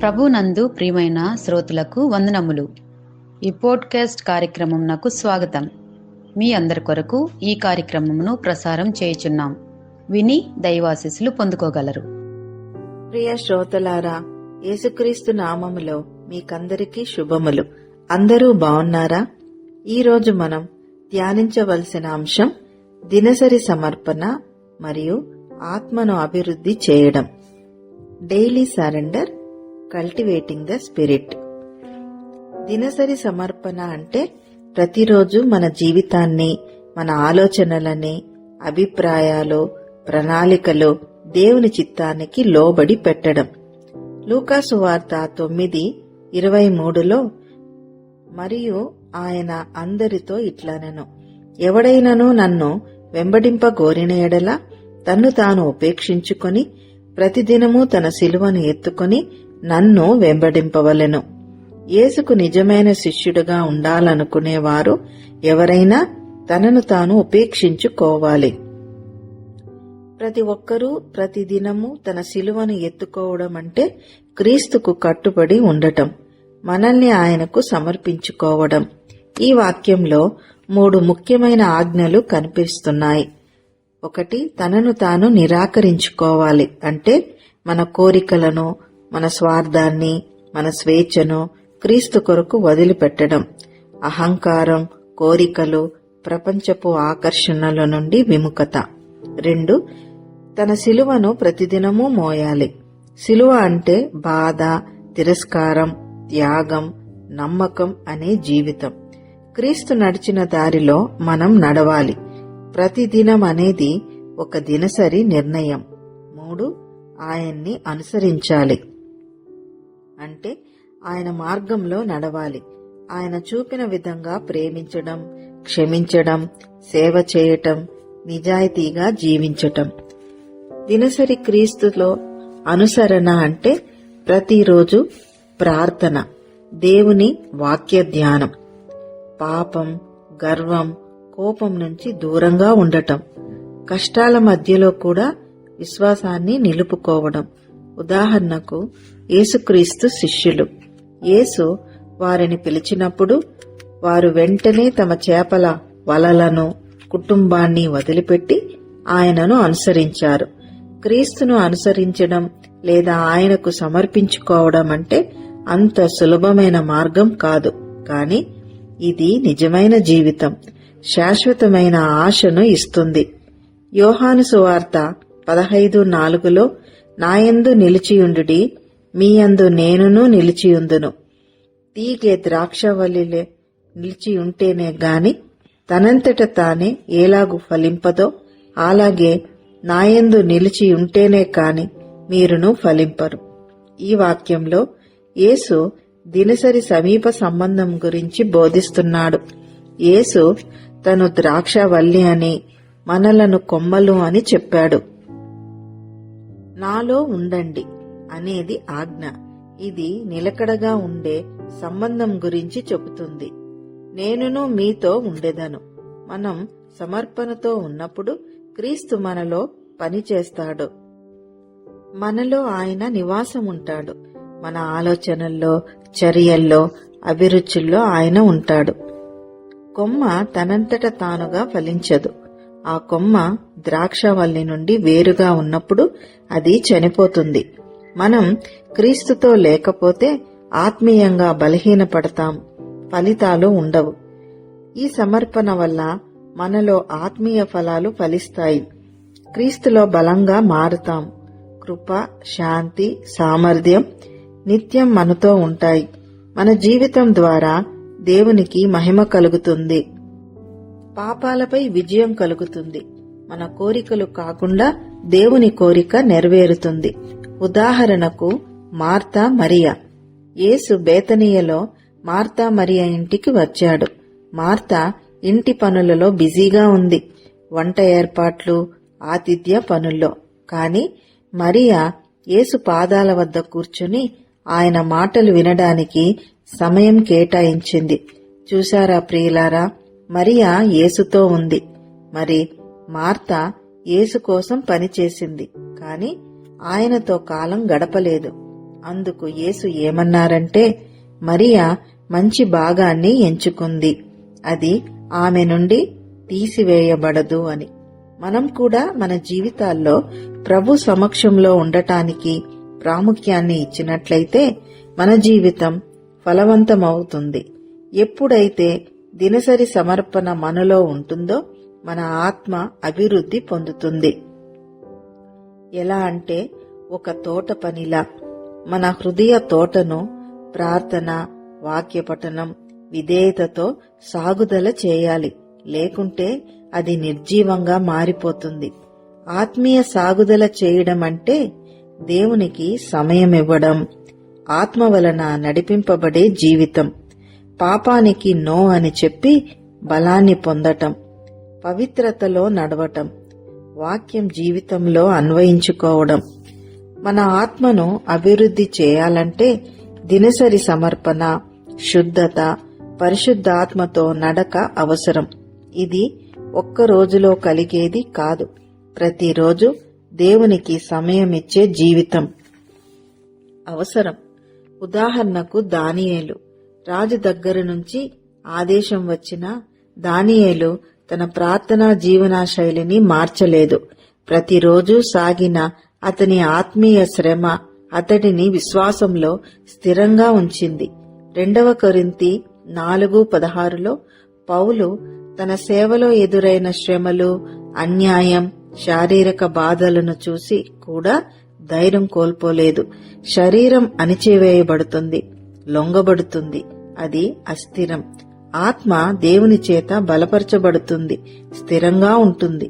ప్రభునందు ప్రియమైన శ్రోతలకు వందనములు. ఈ పోడ్కాస్ట్ కార్యక్రమం నాకు స్వాగతం. మీ అందరి కొరకు ఈ కార్యక్రమమును ప్రసారం చేయుచున్నాం. విని దైవాశిస్సులు పొందుకోగలరు. ప్రియ శ్రోతలారా యేసుక్రీస్తు నామములో మీకందరికీ శుభములు. అందరూ బాగున్నారా? ఈరోజు మనం ధ్యానించవలసిన అంశం దినసరి సమర్పణ మరియు ఆత్మను అభివృద్ధి చేయడం. Daily surrender cultivating the spirit. దినసరి సమర్పణ అంటే ప్రతిరోజు మన జీవితాన్ని మన ఆలోచనలని అభిప్రాయాలు ప్రణాళికలు దేవుని చిత్తానికి లోబడి పెట్టడం. లూకాసు వార్త తొమ్మిది ఇరవై మూడులో మరియు ఆయన అందరితో ఇట్లనెను. ఎవడైనను నన్ను వెంబడింప గోరిన ఎడల తన్ను తాను ఉపేక్షించుకొని ప్రతిదినము తన శిలువను ఎత్తుకొని నన్ను వెంబడింపవలెను. యేసుకు నిజమైన శిష్యుడుగా ఉండాలనుకునేవారు ఎవరైనా తనను తాను ఉపేక్షించుకోవాలి. ప్రతి ఒక్కరూ ప్రతిదినము తన శిలువను ఎత్తుకోవడం అంటే క్రీస్తుకు కట్టుబడి ఉండటం. మనల్ని ఆయనకు సమర్పించుకోవడం. ఈ వాక్యంలో మూడు ముఖ్యమైన ఆజ్ఞలు కనిపిస్తున్నాయి. ఒకటి తనను తాను నిరాకరించుకోవాలి. అంటే మన కోరికలను మన స్వార్థాన్ని మన స్వేచ్ఛను క్రీస్తు కొరకు వదిలిపెట్టడం. అహంకారం కోరికలు ప్రపంచపు ఆకర్షణల నుండి విముఖత. రెండు తన శిలువను ప్రతిదినము మోయాలి. శిలువ అంటే బాధ తిరస్కారం త్యాగం నమ్మకం అనే జీవితం. క్రీస్తు నడిచిన దారిలో మనం నడవాలి. ప్రతిదినం అనేది ఒక దినసరి నిర్ణయం. మూడు ఆయన్ని అనుసరించాలి. అంటే ఆయన మార్గంలో నడవాలి. ఆయన చూపిన విధంగా ప్రేమించడం క్షమించడం సేవ చేయటం నిజాయితీగా జీవించటం. దినసరి క్రీస్తులో అనుసరణ అంటే ప్రతిరోజు ప్రార్థన దేవుని వాక్య ధ్యానం పాపం గర్వం కోపం నుంచి దూరంగా ఉండటం. కష్టాల మధ్యలో కూడా విశ్వాసాన్ని నిలుపుకోవడం. ఉదాహరణకు యేసుక్రీస్తు శిష్యులు. యేసు వారిని పిలిచినప్పుడు వారు వెంటనే తమ చేపల వలలను కుటుంబాన్ని వదిలిపెట్టి ఆయనను అనుసరించారు. క్రీస్తును అనుసరించడం లేదా ఆయనకు సమర్పించుకోవడం అంటే అంత సులభమైన మార్గం కాదు. కాని ఇది నిజమైన జీవితం. శాశ్వతమైన ఆశను ఇస్తుంది. యోహాను సువార్త పదహైదు నాలుగులో నాయందు నిలిచియుండుడి మీయందు నేనును నిలిచియుందును. తీగే ద్రాక్షవల్లిలే నిలిచి ఉంటేనే గాని తనంతట తానే ఏలాగు ఫలింపదో అలాగే నాయందు నిలిచి ఉంటేనే కాని మీరును ఫలింపరు. ఈ వాక్యంలో యేసు దినసరి సమీప సంబంధం గురించి బోధిస్తున్నాడు. యేసు తను ద్రాక్షవల్లి అని మనలను కొమ్మలు అని చెప్పాడు. నాలో ఉండండి అనేది ఆజ్ఞ. ఇది నిలకడగా ఉండే సంబంధం గురించి చెబుతుంది. నేనును మీతో ఉండేదను. మనం సమర్పణతో ఉన్నప్పుడు క్రీస్తు మనలో పనిచేస్తాడు. మనలో ఆయన నివాసం ఉంటాడు మన ఆలోచనల్లో చర్యల్లో అభిరుచుల్లో ఆయన ఉంటాడు. కొమ్మ తనంతట తానుగా ఫలించదు. ఆ కొమ్మ ద్రాక్షవల్లి నుండి వేరుగా ఉన్నప్పుడు అది చనిపోతుంది. మనం క్రీస్తుతో లేకపోతే ఆత్మీయంగా బలహీనపడతాం. ఫలితాలు ఉండవు. ఈ సమర్పణ వల్ల మనలో ఆత్మీయ ఫలాలు ఫలిస్తాయి. క్రీస్తులో బలంగా మారుతాం. కృప శాంతి సామర్థ్యం నిత్యం మనతో ఉంటాయి. మన జీవితం ద్వారా దేవునికి మహిమ కలుగుతుంది. పాపాలపై విజయం కలుగుతుంది. మన కోరికలు కాకుండా దేవుని కోరిక నెరవేరుతుంది. ఉదాహరణకు మార్తా మరియా. యేసు బేతనీయలో మార్తా మరియా ఇంటికి వచ్చాడు. మార్తా ఇంటి పనులలో బిజీగా ఉంది. వంట ఏర్పాట్లు ఆతిథ్య పనుల్లో. కాని మరియా యేసు పాదాల వద్ద కూర్చుని ఆయన మాటలు వినడానికి సమయం కేటాయించింది. చూశారా ప్రియులారా? మరియా యేసుతో ఉంది. మరి మార్త యేసు కోసం పనిచేసింది. కాని ఆయనతో కాలం గడపలేదు. అందుకు యేసు ఏమన్నారంటే మరియా మంచి భాగాన్ని ఎంచుకుంది. అది ఆమె నుండి తీసివేయబడదు అని. మనం కూడా మన జీవితాల్లో ప్రభు సమక్షంలో ఉండటానికి ప్రాముఖ్యాన్ని ఇచ్చినట్లయితే మన జీవితం ఫలవంతమవుతుంది. ఎప్పుడైతే దినసరి సమర్పణ మనలో ఉంటుందో మన ఆత్మ అభివృద్ధి పొందుతుంది. ఎలా అంటే ఒక తోట పనిలా మన హృదయ తోటను ప్రార్థన వాక్యపఠనం విధేయతతో సాగుదల చేయాలి. లేకుంటే అది నిర్జీవంగా మారిపోతుంది. ఆత్మీయ సాగుదల చేయడం అంటే దేవునికి సమయం ఇవ్వడం ఆత్మ వలన నడిపింపబడే జీవితం. పాపానికి నో అని చెప్పి బలాన్ని పొందటం. పవిత్రతలో నడవటం. వాక్యం జీవితంలో అన్వయించుకోవడం. మన ఆత్మను అభివృద్ధి చేయాలంటే దినసరి సమర్పణ శుద్ధత పరిశుద్ధాత్మతో నడక అవసరం. ఇది ఒక్క రోజులో కలిగేది కాదు. ప్రతిరోజు దేవునికి సమయమిచ్చే జీవితం. అవసరం. ఉదాహరణకు దానియేలు. రాజు దగ్గర నుంచి ఆదేశం వచ్చినా దానియేలు తన ప్రార్థనా జీవనా శైలిని మార్చలేదు. ప్రతిరోజు సాగిన అతని ఆత్మీయ శ్రమ అతడిని విశ్వాసంలో స్థిరంగా ఉంచింది. రెండవ కొరింతి నాలుగు పదహారులో పౌలు తన సేవలో ఎదురైన శ్రమలు అన్యాయం శారీరక బాధలను చూసి కూడా ధైర్యం కోల్పోలేదు. శరీరం అణిచివేయబడుతుంది లొంగబడుతుంది. అది అస్థిరం. ఆత్మ దేవుని చేత బలపరచబడుతుంది స్థిరంగా ఉంటుంది.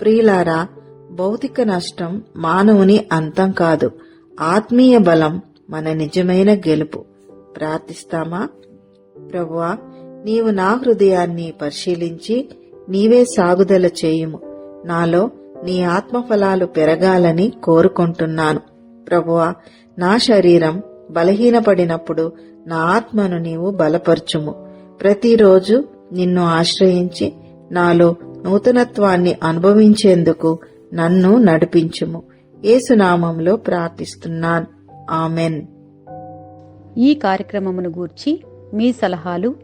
ప్రియులారా భౌతిక నష్టం మానవుని అంతం కాదు. ఆత్మీయ బలం మన నిజమైన గెలుపు. ప్రార్థిస్తామా? ప్రభువా నీవు నా హృదయాన్ని పరిశీలించి నీవే సాగుదల చేయుము. నాలో నీ ఆత్మఫలాలు పెరగాలని కోరుకుంటున్నాను. ప్రభువా నా శరీరం బలహీనపడినప్పుడు నా ఆత్మను నీవు బలపరచుము. ప్రతిరోజు నిన్ను ఆశ్రయించి నాలో నూతనత్వాన్ని అనుభవించేందుకు నన్ను నడిపించుము. ఏసునామంలో ప్రార్థిస్తున్నాను. ఆమెన్. ఈ కార్యక్రమమును గూర్చి మీ సలహాలు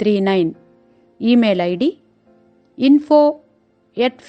three nine email ID info at